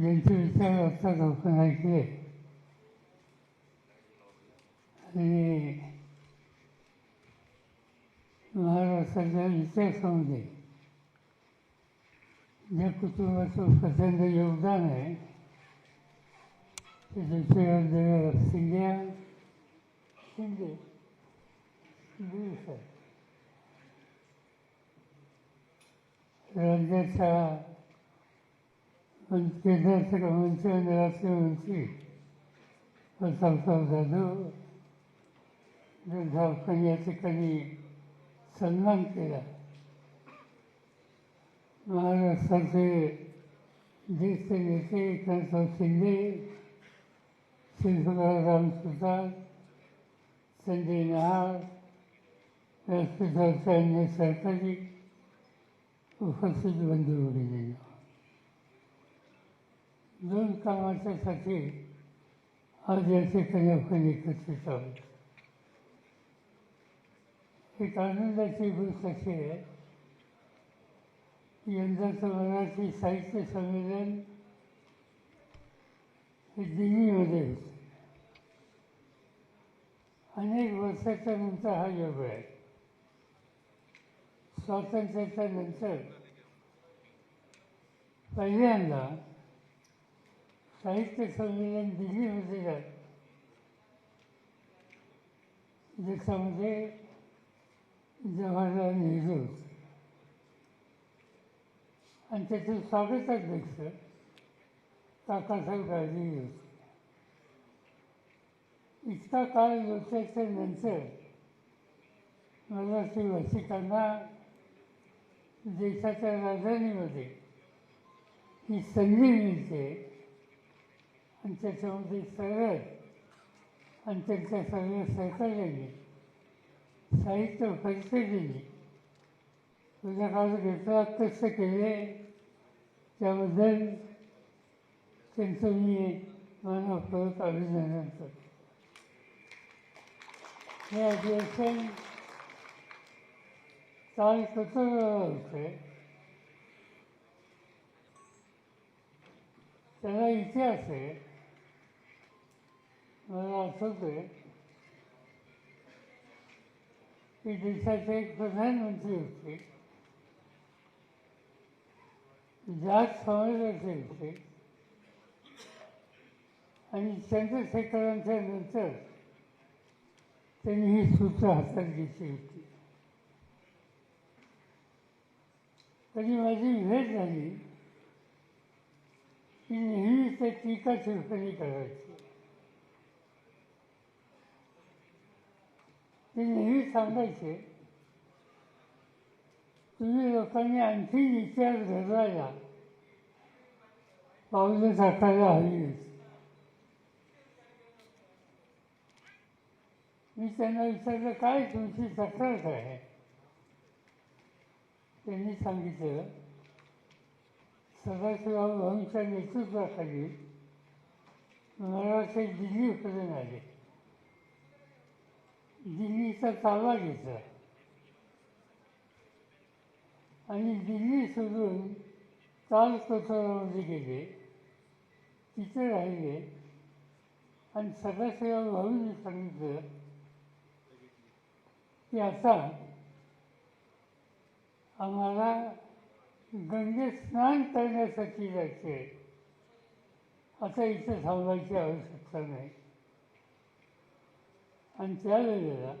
ज्यांचे विचार असतात आपण ऐकले आणि विचार इतिहासामध्ये ज्या कुटुंबाचं प्रचंड योगदान आहे ते दुसऱ्या सिंधिया शिंदे शिंदे राज्याच्या पण केंद्राच्या मंत्री आणि राज्यमंत्री प्रतापराव जाधव ज्यांचा आपण या ठिकाणी सन्मान केला महाराष्ट्राचे ज्येष्ठ नेते एकनाथराव शिंदे शिल्पकार सुतार संजय नहार व्यासपीठावरचे अन्य सहकारी उपस्थित बंधू भगिनी दोन कामाच्यासाठी आज या ठिकाणी आपण एकत्रित आहोत एक आनंदाची गोष्ट अशी आहे यंदाचं मराठी साहित्य संमेलन हे दिल्लीमध्ये होते. अनेक वर्षाच्या नंतर हा योग आहे. स्वातंत्र्याच्या नंतर पहिल्यांदा साहित्य संमेलन दिल्लीमध्ये झालं. ज्याच्यामध्ये जवाहरलाल नेहरू होते. आणि त्याचे स्वागताध्यक्ष काकासाहेब गांधी होते. इतका काळ लोटायच्या नंतर मराठी भाषिकांना देशाच्या राजधानीमध्ये ही संधी मिळते. आणि त्याच्यामध्ये सरळ आणि त्यांच्या सगळ्या सहकार्याने साहित्य परिषदेने तुझ्या काळात घेतला कष्ट केले त्याबद्दल त्यांचं मी मनापूर्वक अभिनंदन करतो हे अधिवेशन काल कसं होतं त्याला इतिहास आहे मला आठवतंय की देशाचे एक प्रधानमंत्री होते. जात समाजाचे होते. आणि चंद्रशेखरांच्या नंतर त्यांनी ही सूत्र हातात घेतली होती. तरी माझी भेट झाली की नेहमी ते टीका टिप्पणी करायची. ते नेहमी सांगायचे तुम्ही लोकांनी आणखी विचार घडवायला पावलं टाकायला हवी मी त्यांना विचारलं काय तुमची तक्रार काय आहे? त्यांनी सांगितलं सदाशिवराव भाऊंच्या नेतृत्वाखाली मराठी दिल्लीपर्यंत आले. दिल्लीचा ताबा घेतला. आणि दिल्ली सोडून ताल कोथळामध्ये गेले. तिथे राहिले. आणि सदाशिवराव भाऊंनी सांगितलं की आता आम्हाला गंगेत स्नान करण्यासाठी जायचे आहे. आता इथं थांबायची आवश्यकता नाही. आणि त्यावेळेला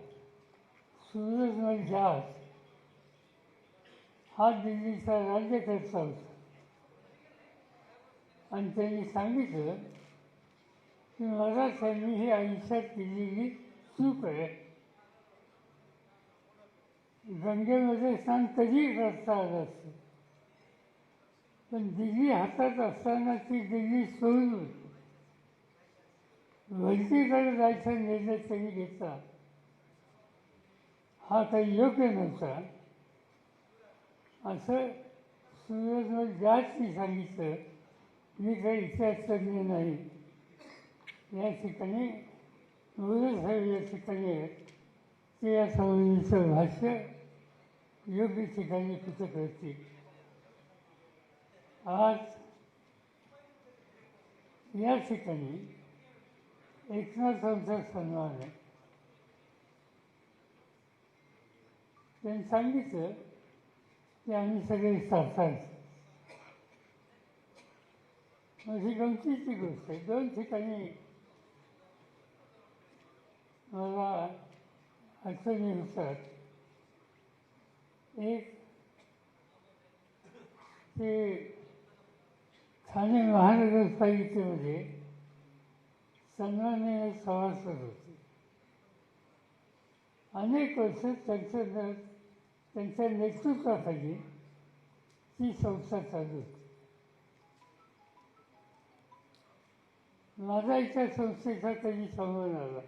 सूरजमल जहाज हा दिल्लीचा राज्यकर्ता होता. आणि त्यांनी सांगितलं की मराठ्यांनी ही आयुष्यात केलेली चूक आहे. गंगेमध्ये स्नान कधीही करता आलं असतं. पण दिल्ली हातात असताना ती दिल्ली सोडून होती. वलतीकडे जायचा निर्णय त्यांनी घेतला. हा काही योग्य नव्हता. असं सूर्यजवळ जास्ती सांगितलं मी काही इतिहास तज्ञ नाही. या ठिकाणी साहेब या ठिकाणी आहेत. ते या संबंधीचं भाष्य योग्य ठिकाणी कुठं करतील आज या ठिकाणी एकनाथांचा सन्मान आहे. त्यांनी सांगितलं की आम्ही सगळे सातारचे माझी गमतीची गोष्ट आहे. दोन ठिकाणी मला अडचणी होतात. एक ते ठाणे महानगरपालिकेमध्ये सन्माननीय सभासद होते अनेक वर्ष त्यांच्या त्यांच्या नेतृत्वाखाली ती संस्था चालू होती. माझा इथल्या संस्थेचा कधी संबंध आला?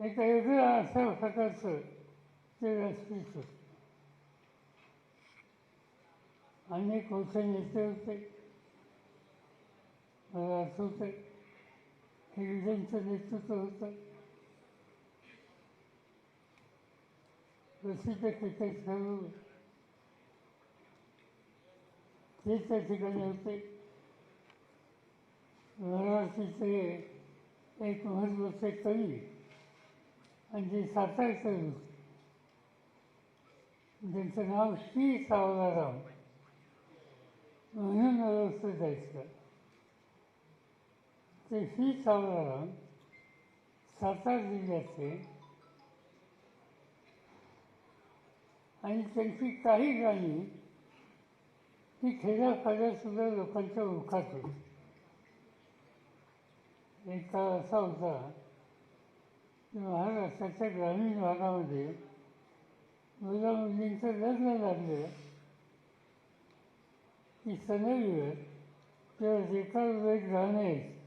एक वेगळं अशा प्रकारचं ते व्यासपीठ होतं अनेक मोठे नेते होते. मला आठवतं हिरड्यांचं नेतृत्व होतं प्रसिद्ध क्रिकेट खेळू ते त्या ठिकाणी होते मराठीचे एक महत्त्वाचे कवी आणि जे सातारचे होते ज्यांचं नाव श्री सावलाराम म्हणून ओळखलं जायचं ते श्री सावलाराम सातारा जिल्ह्याचे आणि त्यांची काही गाणी ही खेड्यापाड्यासुद्धा लोकांच्या ओळखात होती एक काळ असा होता की महाराष्ट्राच्या ग्रामीण भागामध्ये मुला मुलींचं लग्न लागलं की सनवीवर किंवा रेखावर एक गाणं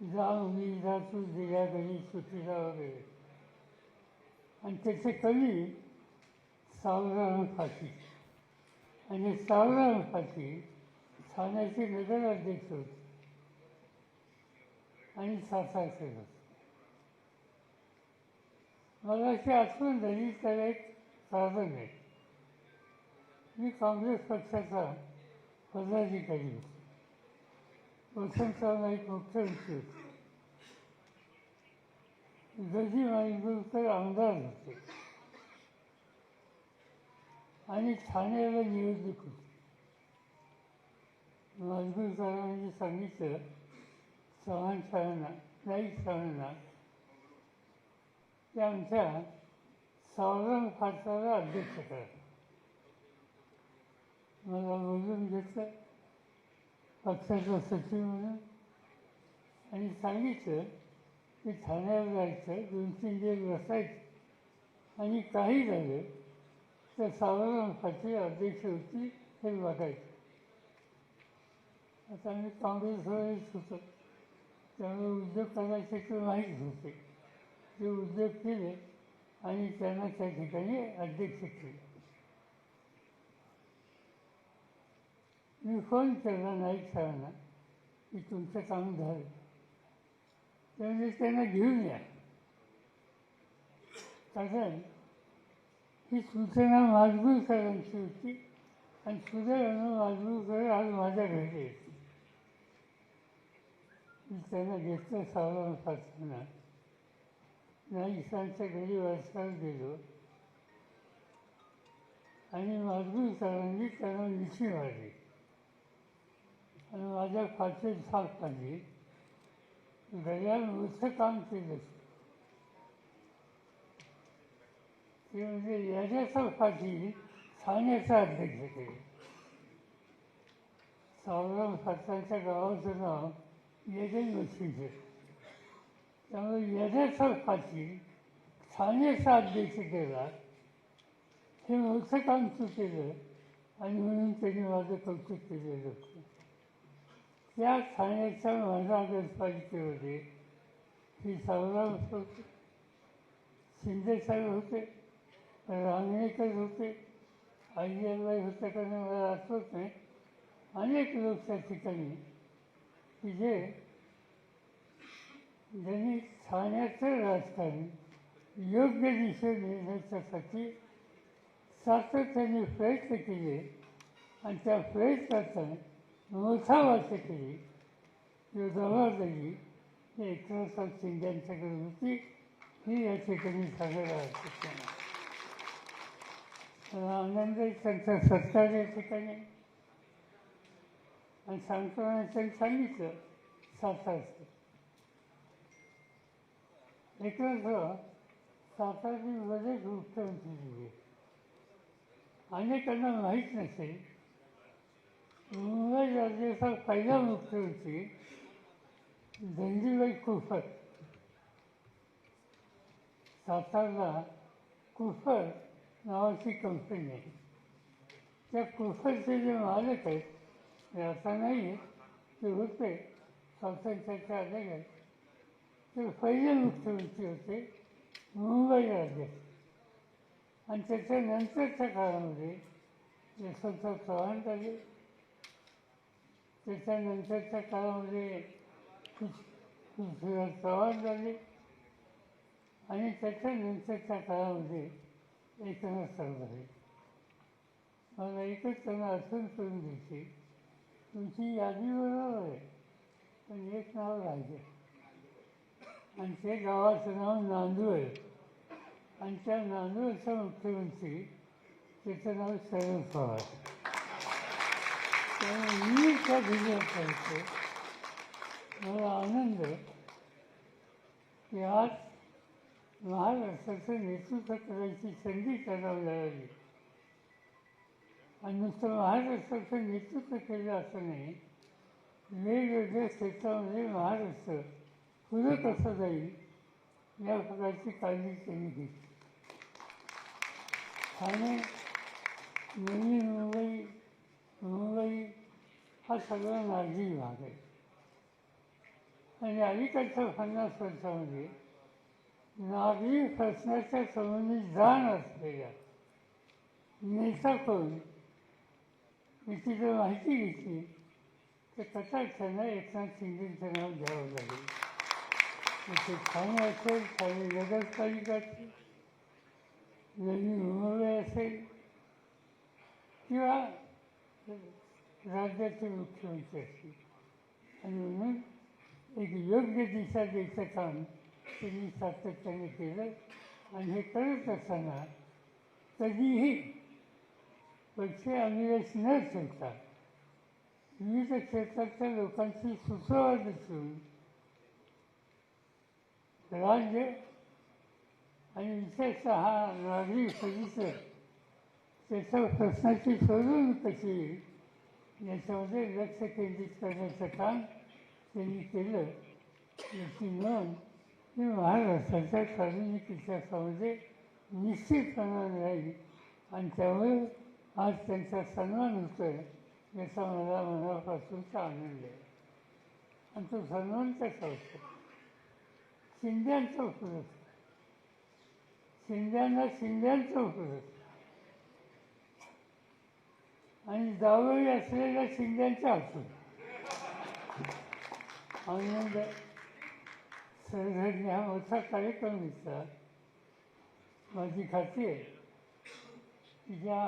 जाऊ मी मुली जा तू दिल्या गणित सुटीला वगैरे आणि त्याचे कवी सावधान फाशी आणि सावधान फाशी ठाण्याचे नगराध्यक्ष होते आणि सातारचे होते मला अशी आठवण झाली त्याला एक साधन आहे मी काँग्रेस पक्षाचा पदाधिकारी होतो वसंतराव नाईक मुख्यमंत्री होते गजी माईगुरकर आमदार होते आणि ठाण्याला नियोजक होते माजगुरकरांनी सांगितलं चव्हाण साहेबांना नाईक साहेबांना की आमच्या सावरण फाटाला अध्यक्ष करा मला बोलून घेतलं पक्षाचा सचिव म्हणून. आणि सांगितलं की ठाण्याला जायचं दोन तीन दिवस बसायचं. आणि काही झालं तर सावरण फाटी अध्यक्ष होती हे बघायचं. आता मी काँग्रेसवरच होतो. त्यामुळे उद्योग करायचे ते माहीत होते ते उद्योग केले आणि त्यांना त्या ठिकाणी अध्यक्ष केले. मी फोन केला नाईक साहेबांना की तुमचं काम झालं. त्यामुळे त्यांना घेऊन या. कारण ही सूचना माजगूरकरांची होती आणि सुदैवानं माजगूरकर आज माझ्या घरी येते. मी त्यांना घेतलं सावरण नाईक सरांच्या घरी वर्षाला गेलो. आणि माजगूरकरांनी त्यांना मिठी वाढली आणि माझ्या फाटीत साथ पाडली गड्याला काम केलं ते म्हणजे याच्यासाठी फाटी ठाण्याचा अध्यक्ष केले सावराम फाटांच्या गावाचं नाव येजन मच्छीचे त्यामुळे याच्याचा फाटी ठाण्याचा अध्यक्ष केला हे मोठं काम चुकेलं आणि म्हणून त्यांनी माझं कौतुक केलेलं होतं. त्या ठाण्याच्या होते श्री सावराम होते शिंदेसाहेब होते रांगणेकर होते अय्यरबाई होते का मला आठवत नाही अनेक लोक त्या ठिकाणी की जे ज्यांनी ठाण्याचं राजकारण योग्य दिशेने नेण्याच्यासाठी सातत्याने प्रयत्न केले आणि त्या प्रयत्नाचा मोठा वर्ष केली किंवा जबाबदारी ही एकनाथराव शिंदे यांच्याकडे होती. ही या ठिकाणी सांगायला हरकत नाही आनंद त्यांचा सत्कार या ठिकाणी. आणि सांगताना त्यांनी सांगितलं सातारचं एकनाथराव सातारची बरेच मुख्यमंत्री दिली अनेकांना माहीत नसेल मुंबई राज्याचा पहिला मुख्यमंत्री धनजीबाई कुफर सातारला कुफर नावाची कंपनी आहे. त्या कुफरचे जे मालक आहेत ते आता नाही आहेत ते होते स्वातंत्र्याच्या अगोदर ते पहिले मुख्यमंत्री होते मुंबई राज्यात आणि त्याच्यानंतरच्या काळामध्ये यशवंतराव चव्हाण झाले त्याच्यानंतरच्या काळामध्ये पृथ्वीराज चव्हाण झाले. आणि त्याच्यानंतरच्या काळामध्ये एकनाथराव झाले मला एकच त्यांना आठवण करून द्यायची तुमची यादी बरोबर आहे पण एक नाव राहिलं. आणि ते गावाचं नाव नांदूर आहे. आणि त्या नांदूरचा मुख्यमंत्री त्याचं नाव शरद पवार. त्यामुळे मी त्या भिजवत करतो मला आनंद आहे की आज महाराष्ट्राचं नेतृत्व करायची संधी त्यांना मिळाली आणि नुसतं महाराष्ट्राचं नेतृत्व केलं असं नाही वेगवेगळ्या क्षेत्रामध्ये महाराष्ट्र पुढं कसं जाईल. या प्रकारची काळजी त्यांनी घेतली ठाणे नवी मुंबई मुंबई हा सगळा नागरी भाग आहे. आणि अलीकडच्या पन्नास वर्षामध्ये नागरी प्रश्नाच्या संबंधित जाण असलेल्या नेता मी याची जर माहिती घेतली तर कटाक्षानं एकनाथ शिंदेचं नाव घ्यावं लागेल. ते ठाणे असेल ठाणे नगरपालिका असेल नवी मुंबई असेल किंवा राज्याचे मुख्यमंत्री असतील आणि म्हणून एक योग्य दिशा द्यायचं काम त्यांनी सातत्याने केलं आणि हे करत असताना कधीही पैसे अनिवेश न ठेवता विविध क्षेत्रातल्या लोकांची सुसंवाद ठेवून राज्य आणि विशेषतः नागरी परिसर त्याच्या प्रश्नाची स्वरूप कशी येईल याच्यामध्ये लक्ष केंद्रित करण्याचं काम त्यांनी केलं. याची नोंद ही महाराष्ट्राच्या सार्वजनिक इतिहासामध्ये निश्चितपणाने राहील. आणि त्यामुळे आज त्यांचा सन्मान होतो आहे याचा मला मनापासूनचा आनंद आहे. आणि तो सन्मान कसा होतो? शिंद्यांचा उपयोग शिंद्यांना शिंद्यांचा उपयोग आणि जावळी असलेल्या शिंद्यांच्या हातून आनंद सरघडणे हा मोठा कार्यक्रम दिसला माझी खात्री आहे की ज्या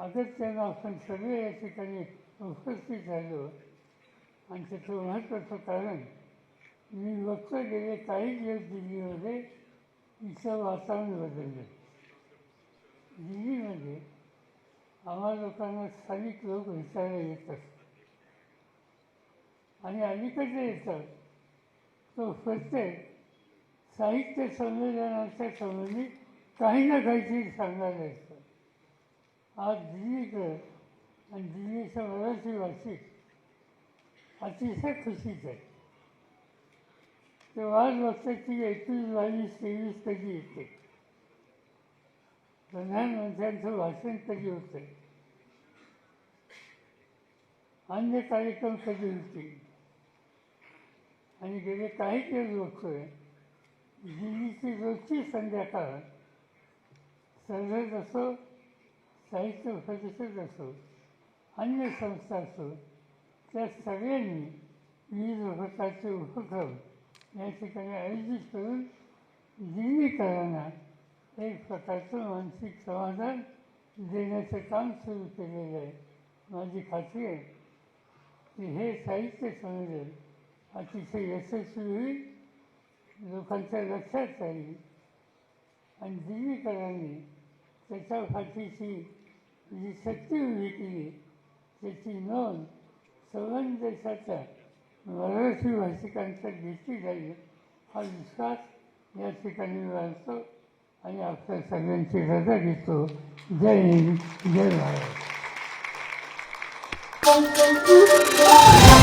अगत्यानं आपण सगळे या ठिकाणी उपस्थित झालो आणि त्याचं महत्त्वाचं कारण मी बघतो गेले काही दिवस दिल्लीमध्ये इथं वातावरण बदललं. दिल्लीमध्ये आम्हा लोकांना स्थानिक लोक भेटायला येत असतात. आणि अलीकडे येतात तो प्रत्येक साहित्य संमेलनाच्या संबंधित काही ना काहीतरी सांगायला येतं. आज दिल्लीकर आणि दिल्लीच्या मराठी वाचिक अतिशय खुशीच आहे. ते वाद बघतात की एकवीस बावीस तेवीस कधी येते? प्रधानमंत्र्यांचं भाषण कधी होतं अन्य कार्यक्रम कधी होती. आणि गेले काही दिवस बघतोय दिल्लीची रोजची संध्याकाळ सर्वच असो साहित्य परिषद असो अन्य संस्था असो त्या सगळ्यांनी विविध प्रकारचे उपक्रम या ठिकाणी आयोजित करून दिल्लीकरांना एक प्रकारचं मानसिक समाधान देण्याचं काम सुरू केलेलं आहे. माझी खात्री आहे. की हे साहित्य संमेलन अतिशय यशस्वी होईल लोकांच्या लक्षात राहील आणि दिल्लीकरांनी त्याच्या पाठीशी जी शक्ती उभी केली त्याची नोंद संबंध देशाच्या मराठी भाषिकांच्या घेतली जाईल हा विश्वास या ठिकाणी वाढतो. आणि आपल्या सगळ्यांची रजा घेतो. जय हिंद जय महाराज Thank you.